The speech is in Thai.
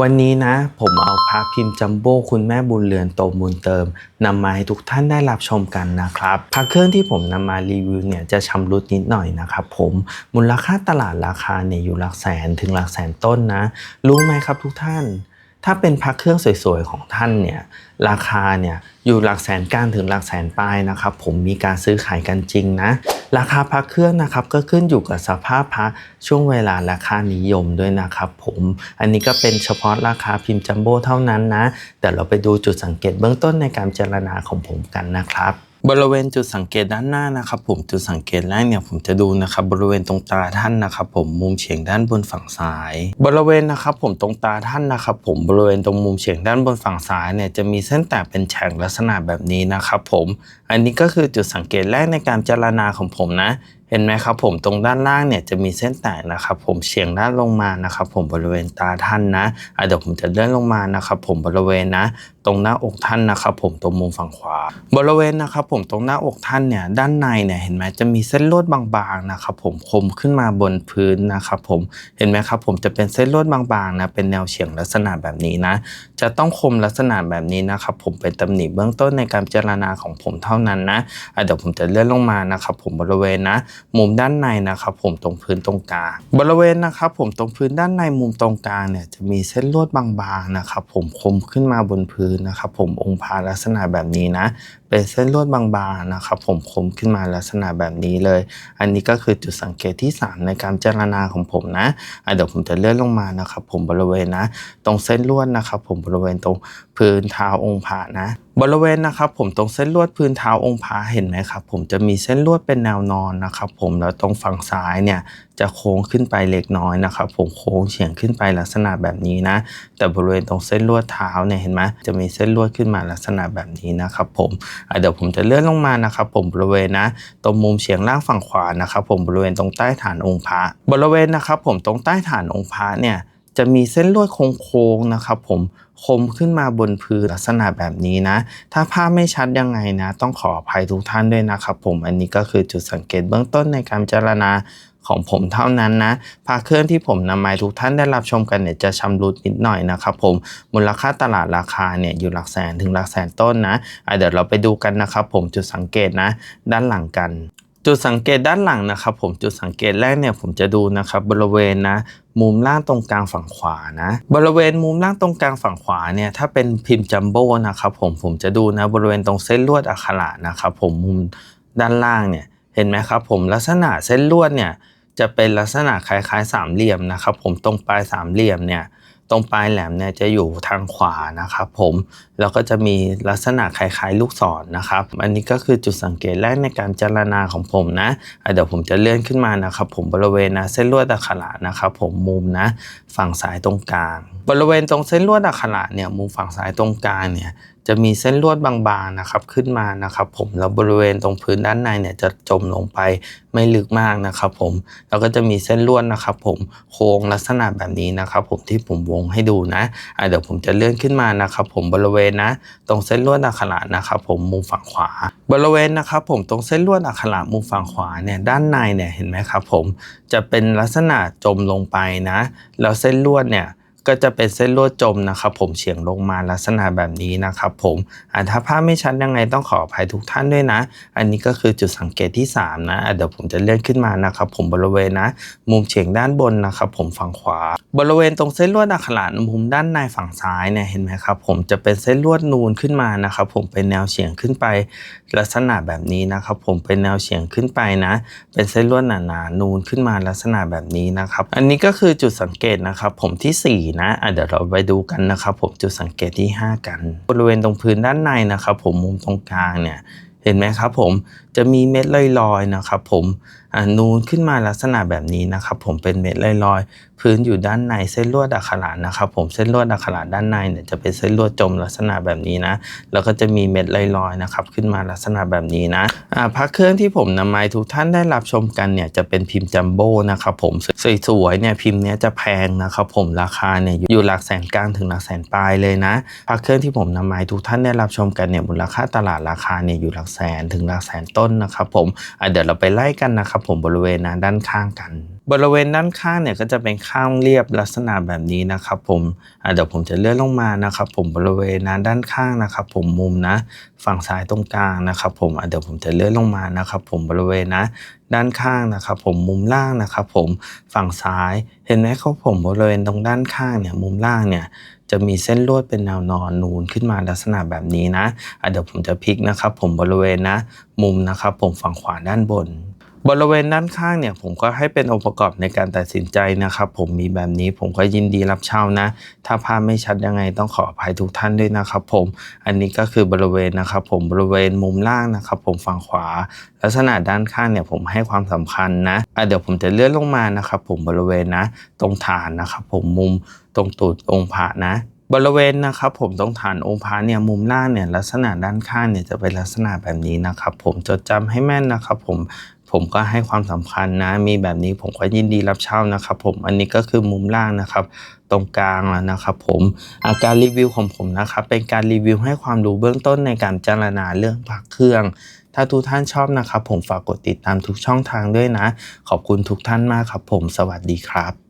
วันนี้นะ ผมเอาพระพิมพ์จัมโบ้คุณแม่บุญเรือนโตบุญเติมนำมาให้ทุกท่านได้รับชมกันนะครับพระเครื่องที่ผมนำมารีวิวเนี่ยจะชำรุดนิดหน่อยนะครับผมมูลค่าตลาดราคาเนี่ยอยู่หลักแสนถึงหลักแสนต้นนะ รู้ไหมครับทุกท่าน ถ้าเป็นพระเครื่องสวยๆของท่านเนี่ยราคาเนี่ยอยู่หลักแสนกลางถึงหลักแสนปลายนะครับผมมีการซื้อขายกันจริงนะ ราคาพระเครื่องนะครับก็ขึ้นอยู่กับสภาพพระช่วงเวลาราคานิยมด้วยนะครับผมอันนี้ก็เป็นเฉพาะราคาพิมพ์จัมโบ้เท่านั้นนะแต่เราไปดูจุดสังเกตเบื้องต้นในการเจรณาของผมกันนะครับ บริเวณจุดสังเกตด้านหน้านะครับผมจุดสังเกตแรกเนี่ยผมจะดูนะครับบริเวณตรงตาท่านนะครับผมมุมเฉียงด้านบนฝั่งซ้าย บริเวณนะครับผมตรงตาท่านนะครับผมบริเวณตรงมุมเฉียงด้านบนฝั่งซ้ายเนี่ยจะมีเส้นแตกเป็นแฉกลักษณะแบบนี้นะครับผมอันนี้ก็คือจุดสังเกตแรกในการเจรณาของผมนะเห็นไหมครับผมตรงด้านล่างเนี่ยจะมีเส้นแตกนะครับผมเฉียงด้านลงมานะครับผมบริเวณตาท่านนะอะเดี๋ยวผมจะเลื่อนลงมานะครับผมบริเวณนะ ตรงหน้าอกท่านนะครับ ผมตรงมุมฝั่งขวา บริเวณนะครับ ผมตรงหน้าอกท่านเนี่ยด้านในเนี่ยเห็นไหมจะมีเส้นลวดบางๆนะครับ ผมคมขึ้นมาบนพื้นนะครับผมเห็นไหมครับ ผมจะเป็นเส้นลวดบางๆนะเป็นแนวเฉียงลักษณะแบบนี้นะ จะต้องคมลักษณะแบบนี้นะครับ ผมเป็นตำหนิเบื้องต้นในการพิจารณาของผมเท่านั้นนะเดี๋ยวผมจะเลื่อนลงมานะครับ ผมบริเวณนะ มุมด้านในนะครับ ผมตรงพื้นตรงกลางบริเวณนะครับผมตรงพื้นด้านในมุมตรงกลางเนี่ยจะมีเส้นลวดบางๆนะครับ ผมคมขึ้นมาบนพื้นนะครับผมองค์พระลักษณะแบบนี้นะ เป็นเส้นลวดบางๆนะครับผมคมขึ้นมาลักษณะแบบนี้เลย อันนี้ก็คือจุดสังเกตที่ 3 ในการเจรณาของผมนะะเดี๋ยวผมจะเลื่อนลงมานะครับผมบริเวณนะ ตรงเส้นลวดนะครับผมบริเวณตรงพื้นเท้าองค์พระนะ บริเวณนะครับผมตรงเส้นลวดพื้นเท้าองค์พระเห็นไหมครับผมจะมีเส้นลวดเป็นแนวนอนนะครับผมแล้วตรงฝั่งซ้ายเนี่ยจะโค้งขึ้นไปเล็กน้อยนะครับผมโค้งเฉียงขึ้นไปลักษณะแบบนี้นะ แต่บริเวณตรงเส้นลวดเท้าเนี่ยเห็นไหมจะมีเส้นลวดขึ้นมาลักษณะแบบนี้นะครับผมเดี๋ยวผมจะเลื่อนลงมานะครับผมบริเวณนะ ตรงมุมเฉียงล่างฝั่งขวานะครับผมบริเวณตรงใต้ฐานองค์พระบริเวณนะครับผมตรงใต้ฐานองค์พระเนี่ยจะมีเส้นลวดโค้งๆนะครับผม คมขึ้นมาบนพื้นลักษณะแบบนี้นะ ถ้าภาพไม่ชัดยังไงนะ ต้องขออภัยทุกท่านด้วยนะครับผมอันนี้ก็คือจุดสังเกตเบื้องต้นในการเจรณาของผมเท่านั้นนะพาเครื่องที่ผมนำมาให้ทุกท่านได้รับชมกันเนี่ยจะชำรุดนิดหน่อยนะครับผมมูลค่าตลาดราคาเนี่ยอยู่หลักแสนถึงหลักแสนต้นนะะเดี๋ยวเราไปดูกันนะครับผมจุดสังเกตนะ ด้านหลังกัน จุดสังเกตด้านหลังนะครับผมจุดสังเกตแรกเนี่ยผมจะดูนะครับบริเวณนะ มุมล่างตรงกลางฝั่งขวานะ บริเวณมุมล่างตรงกลางฝั่งขวาเนี่ยถ้าเป็นพิมพ์จัมโบ้นะครับผมผมจะดูนะบริเวณตรงเส้นลวดอักขระนะครับผมมุมด้านล่างเนี่ยเห็นไหมครับผมลักษณะเส้นลวดเนี่ยจะเป็นลักษณะคล้ายๆสามเหลี่ยมนะครับผมตรงปลายสามเหลี่ยมเนี่ย ตรงปลายแหลมเนี่ยจะอยู่ทางขวานะครับผม แล้วก็จะมีลักษณะคล้ายๆลูกศรนะครับ อันนี้ก็คือจุดสังเกตแรกในการเจรณาของผมนะเดี๋ยวผมจะเลื่อนขึ้นมานะครับ ผมบริเวณนะเส้นลวดตะขละนะครับผมมุมนะ ฝั่งซ้ายตรงกลาง บริเวณตรงเส้นลวดอักขระเนี่ยมุมฝั่งซ้ายตรงกลางเนี่ยจะมีเส้นลวดบางๆนะครับขึ้นมานะครับผมแล้วบริเวณตรงพื้นด้านในเนี่ยจะจมลงไปไม่ลึกมากนะครับผมแล้วก็จะมีเส้นลวดนะครับผมโค้งลักษณะแบบนี้นะครับผมที่ผมวงให้ดูนะะเดี๋ยวผมจะเลื่อนขึ้นมานะครับผมบริเวณนะตรงเส้นลวดอักขระนะครับผมมุมฝั่งขวา บริเวณนะครับผมตรงเส้นลวดอักขระมุมฝั่งขวาเนี่ยด้านในเนี่ยเห็นไหมครับผมจะเป็นลักษณะจมลงไปนะแล้วเส้นลวดเนี่ย ก็จะเป็นเส้นลวดจมนะครับ ผมเฉียงลงมาลักษณะแบบนี้นะครับ ผมอ่าถ้าภาพไม่ชัดยังไงต้องขออภัยทุกท่านด้วยนะ อันนี้ก็คือจุดสังเกตที่ 3นะะเดี๋ยวผมจะเลื่อนขึ้นมานะครับ ผมบริเวณนะ มุมเฉียงด้านบนนะครับ ผมฝั่งขวา บริเวณตรงเส้นลวดอักขระมุมด้านในฝั่งซ้ายเนี่ยเห็นไหมครับ ผมจะเป็นเส้นลวดนูนขึ้นมานะครับ ผมเป็นแนวเฉียงขึ้นไป ลักษณะแบบนี้นะครับ ผมเป็นแนวเฉียงขึ้นไปนะ เป็นเส้นลวดหนาๆนูนขึ้นมาลักษณะแบบนี้นะครับ อันนี้ก็คือจุดสังเกตนะครับ ผมที่4นะะเดี๋ยวเราไปดูกันนะครับ ผมจุดสังเกตที่ 5 กัน บริเวณตรงพื้นด้านในนะครับ ผมมุมตรงกลางเนี่ยเห็นไหมครับผมจะมีเม็ดลอยๆนะครับ ผมนูนขึ้นมาลักษณะแบบนี้นะครับผมเป็นเม็ดลอยๆ พื้นอยู่ด้านในเส้นลวดอักขระนะครับผมเส้นลวดอักขระด้านในเนี่ยจะเป็นเส้นลวดจมลักษณะแบบนี้นะแล้วก็จะมีเม็ดลอยๆนะครับขึ้นมาลักษณะแบบนี้นะอ่าพระเครื่องที่ผมนำมาให้ทุกท่านได้รับชมกันเนี่ยจะเป็นพิมพ์จัมโบ้นะครับผมสวยๆเนี่ยพิมพ์เนี้ยจะแพงนะครับผมราคาเนี่ยอยู่หลักแสนกลางถึงหลักแสนปลายเลยนะพระเครื่องที่ผมนำมาให้ทุกท่านได้รับชมกันเนี่ยมูลค่าตลาดราคาเนี่ยอยู่หลักแสนถึงหลักแสนต้นนะครับผมอ่าเดี๋ยวเราไปไล่กันนะครับผมบริเวณนะด้านข้างกัน บริเวณด้านข้างเนี่ยก็จะเป็นข้างเรียบลักษณะแบบนี้นะครับผมเดี๋ยวผมจะเลื่อนลงมานะครับผมบริเวณนั้นด้านข้างนะครับผมมุมนะฝั่งซ้ายตรงกลางนะครับผมเดี๋ยวผมจะเลื่อนลงมานะครับผมบริเวณนะด้านข้างนะครับผมมุมล่างนะครับผมฝั่งซ้ายเห็นไหมครับผมบริเวณตรงด้านข้างเนี่ยมุมล่างเนี่ยจะมีเส้นลวดเป็นแนวนอนนูนขึ้นมาลักษณะแบบนี้นะะเดี๋ยวผมจะพลิกนะครับผมบริเวณนะ มุมนะครับผมฝั่งขวาด้านบน บริเวณด้านข้างเนี่ยผมก็ให้เป็นองค์ประกอบในการตัดสินใจนะครับ ผมมีแบบนี้ผมก็ยินดีรับเช่านะ ถ้าภาพไม่ชัดยังไงต้องขออภัยทุกท่านด้วยนะครับ ผมอันนี้ก็คือบริเวณนะครับ ผมบริเวณมุมล่างนะครับ ผมฝั่งขวา ลักษณะด้านข้างเนี่ยผมให้ความสำคัญนะะเดี๋ยวผมจะเลื่อนลงมานะครับ ผมบริเวณนะ ตรงฐานนะครับ ผมมุมตรงตูดองค์พระนะบริเวณนะครับผมตรงฐานองค์พระเนี่ยมุมล่างเนี่ยลักษณะด้านข้างเนี่ยจะเป็นลักษณะแบบนี้นะครับ ผมจดจำให้แม่นนะครับ ผม ผมก็ให้ความสำคัญนะ มีแบบนี้ผมก็ยินดีรับเช่านะครับ ผมอันนี้ก็คือมุมล่างนะครับ ตรงกลางแล้วนะครับ ผมอาการรีวิวของผมนะครับ เป็นการรีวิวให้ความรู้เบื้องต้นในการจารณาเรื่องพักเครื่อง ถ้าทุกท่านชอบนะครับ ผมฝากกดติดตามทุกช่องทางด้วยนะ ขอบคุณทุกท่านมากครับ ผมสวัสดีครับ